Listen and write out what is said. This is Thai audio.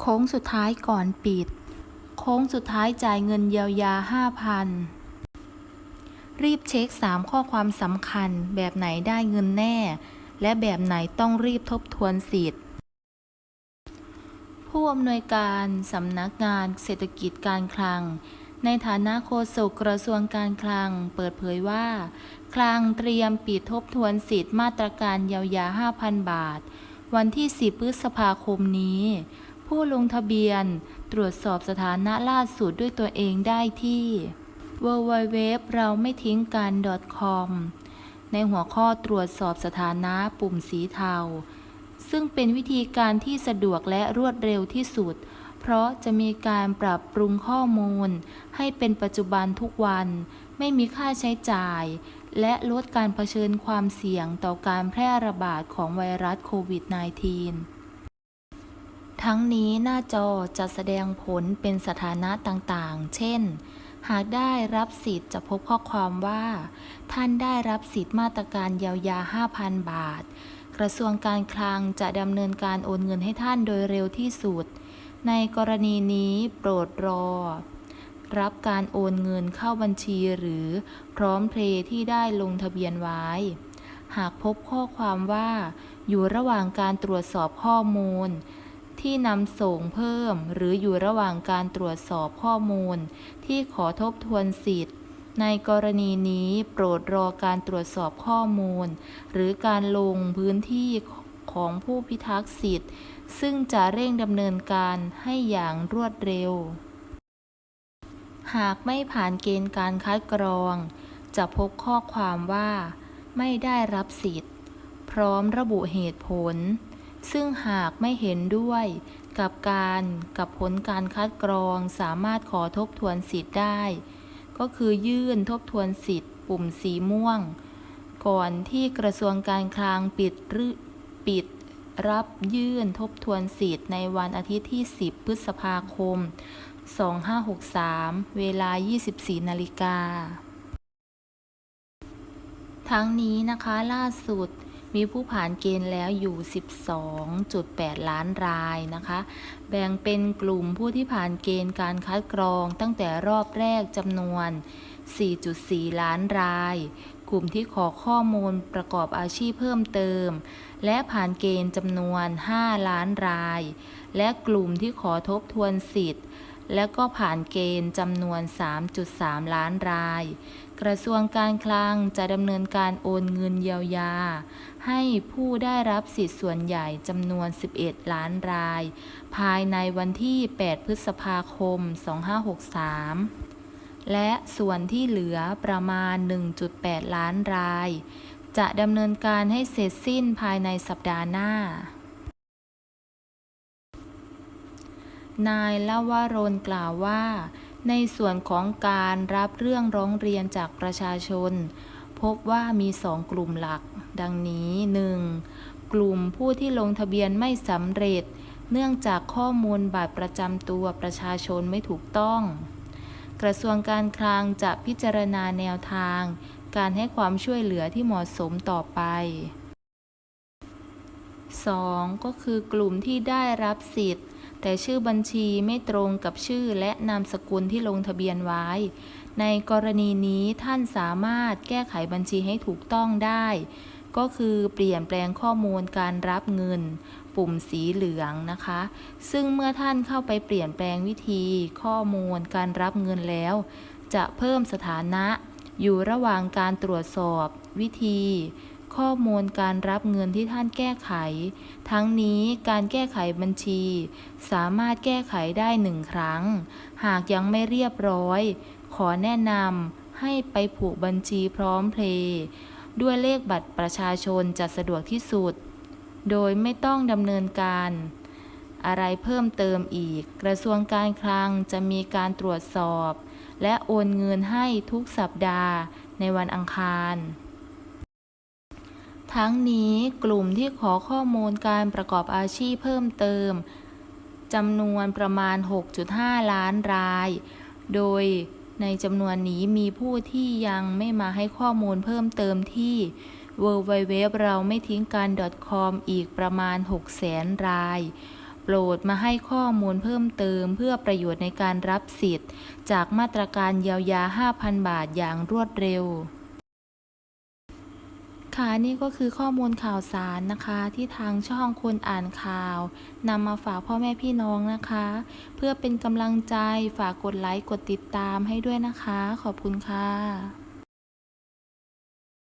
โค้งสุดท้ายก่อนปิด โค้งสุดท้ายจ่ายเงินเยียวยา 5,000 รีบเช็ค 3 ข้อความสำคัญ แบบไหนได้เงินแน่ และแบบไหนต้องรีบทบทวนสิทธิ์ ผู้อำนวยการสำนักงานเศรษฐกิจการคลัง ในฐานะโฆษกกระทรวงการคลัง เปิดเผยว่า คลังเตรียมปิดทบทวนสิทธิ์มาตรการเยียวยา 5,000 บาท วันที่ 10 พฤษภาคมนี้ ผู้ลงทะเบียน ตรวจสอบสถานะล่าสุดด้วยตัวเองได้ที่ www เราไม่ทิ้งกัน .com ในหัวข้อตรวจสอบสถานะปุ่มสีเทา ซึ่งเป็นวิธีการที่สะดวกและรวดเร็วที่สุด เพราะจะมีการปรับปรุงข้อมูล ให้เป็นปัจจุบันทุกวัน ไม่มีค่าใช้จ่าย และลดการเผชิญความเสี่ยงต่อการแพร่ระบาดของไวรัสโควิด -19 ทั้งนี้หน้าจอจะแสดงผลเป็นสถานะต่างๆ เช่น หากได้รับสิทธิ์จะพบข้อความว่า ท่านได้รับสิทธิ์มาตรการเยียวยา 5,000 บาท กระทรวงการคลังจะดำเนินการโอนเงินให้ท่านโดยเร็วที่สุด ในกรณีนี้โปรดรอ รับการโอนเงินเข้าบัญชีหรือพร้อมเพลย์ที่ได้ลงทะเบียนไว้ หากพบข้อความว่า อยู่ระหว่างการตรวจสอบข้อมูล ที่นำส่งเพิ่ม หรืออยู่ระหว่างการตรวจสอบข้อมูล ที่ขอทบทวนสิทธิ์ ในกรณีนี้โปรดรอการตรวจสอบข้อมูล หรือการลงพื้นที่ของผู้พิทักษ์สิทธิ์ ซึ่งจะเร่งดำเนินการให้อย่างรวดเร็ว หากไม่ผ่านเกณฑ์การคัดกรอง จะพบข้อความว่า ไม่ได้รับสิทธิ์ พร้อมระบุเหตุผล ซึ่งหากไม่เห็นด้วยกับการกับผลการคัดกรองสามารถขอทบทวนสิทธิ์ได้ ก็คือยื่นทบทวนสิทธิ์ ปุ่มสีม่วง ก่อนที่กระทรวงการคลังปิดรปิดรับยื่นทบทวนสิทธิ์ในวันอาทิตย์ที่ 10 พฤษภาคม 2563 เวลา 24 นาฬิกา ทั้งนี้นะคะล่าสุด มีผู้ผ่านเกณฑ์แล้วอยู่ 12.8 ล้านรายนะคะ แบ่งเป็นกลุ่มผู้ที่ผ่านเกณฑ์การคัดกรองตั้งแต่รอบแรกจำนวน 4.4 ล้านราย กลุ่มที่ขอข้อมูลประกอบอาชีพเพิ่มเติม และผ่านเกณฑ์จำนวน 5 ล้านราย และกลุ่มที่ขอทบทวนสิทธิ์และก็ผ่านเกณฑ์จำนวน 3.3 ล้านราย กระทรวงการคลังจะดำเนินการโอนเงินเยียวยา ให้ผู้ได้รับสิทธิ์ส่วนใหญ่จำนวน 11 ล้านราย ภายในวันที่ 8 พฤษภาคม 2563 และส่วนที่เหลือประมาณ 1.8 ล้านราย จะดำเนินการให้เสร็จสิ้นภายในสัปดาห์หน้านายลวรนกล่าวว่า ในส่วนของการรับเรื่องร้องเรียนจากประชาชน พบว่ามีสองกลุ่มหลัก ดังนี้ 1. กลุ่มผู้ที่ลงทะเบียนไม่สำเร็จ เนื่องจากข้อมูลบัตรประจำตัวประชาชนไม่ถูกต้อง กระทรวงการคลังจะพิจารณาแนวทาง การให้ความช่วยเหลือที่เหมาะสมต่อไป 2. ก็คือกลุ่มที่ได้รับสิทธิ์ แต่ชื่อบัญชีไม่ตรงกับชื่อและนามสกุลที่ลงทะเบียนไว้ ในกรณีนี้ท่านสามารถแก้ไขบัญชีให้ถูกต้องได้ ก็คือเปลี่ยนแปลงข้อมูลการรับเงิน ปุ่มสีเหลืองนะคะ ซึ่งเมื่อท่านเข้าไปเปลี่ยนแปลงวิธี ข้อมูลการรับเงินแล้ว จะเพิ่มสถานะ อยู่ระหว่างการตรวจสอบวิธี ข้อมูลการรับเงินที่ท่านแก้ไข ทั้งนี้การแก้ไขบัญชี สามารถแก้ไขได้หนึ่งครั้ง หากยังไม่เรียบร้อย ขอแนะนำให้ไปผูกบัญชีพร้อมเพลย์ด้วยเลขบัตรประชาชนจะสะดวกที่สุด โดยไม่ต้องดำเนินการ อะไรเพิ่มเติมอีก กระทรวงการคลังจะมีการตรวจสอบ และโอนเงินให้ทุกสัปดาห์ในวันอังคาร ทั้งนี้กลุ่มที่ขอข้อมูลการประกอบอาชีพเพิ่มเติมจำนวนประมาณ 6.5 ล้านราย โดยในจำนวนนี้มีผู้ที่ยังไม่มาให้ข้อมูลเพิ่มเติมที่ www เราไม่ทิ้งกัน .com อีกประมาณ 6 0 0 0 0 0 ราย โปรดมาให้ข้อมูลเพิ่มเติมเพื่อประโยชน์ในการรับสิทธิ์ จากมาตรการเยียวยา 5,000 บาทอย่างรวดเร็ว ค่ะนี่ก็คือข้อมูลข่าวสารนะคะ ที่ทางช่องคนอ่านข่าวนำมาฝากพ่อแม่พี่น้องนะคะ เพื่อเป็นกำลังใจฝากกดไลค์กดติดตามให้ด้วยนะคะ ขอบคุณค่ะ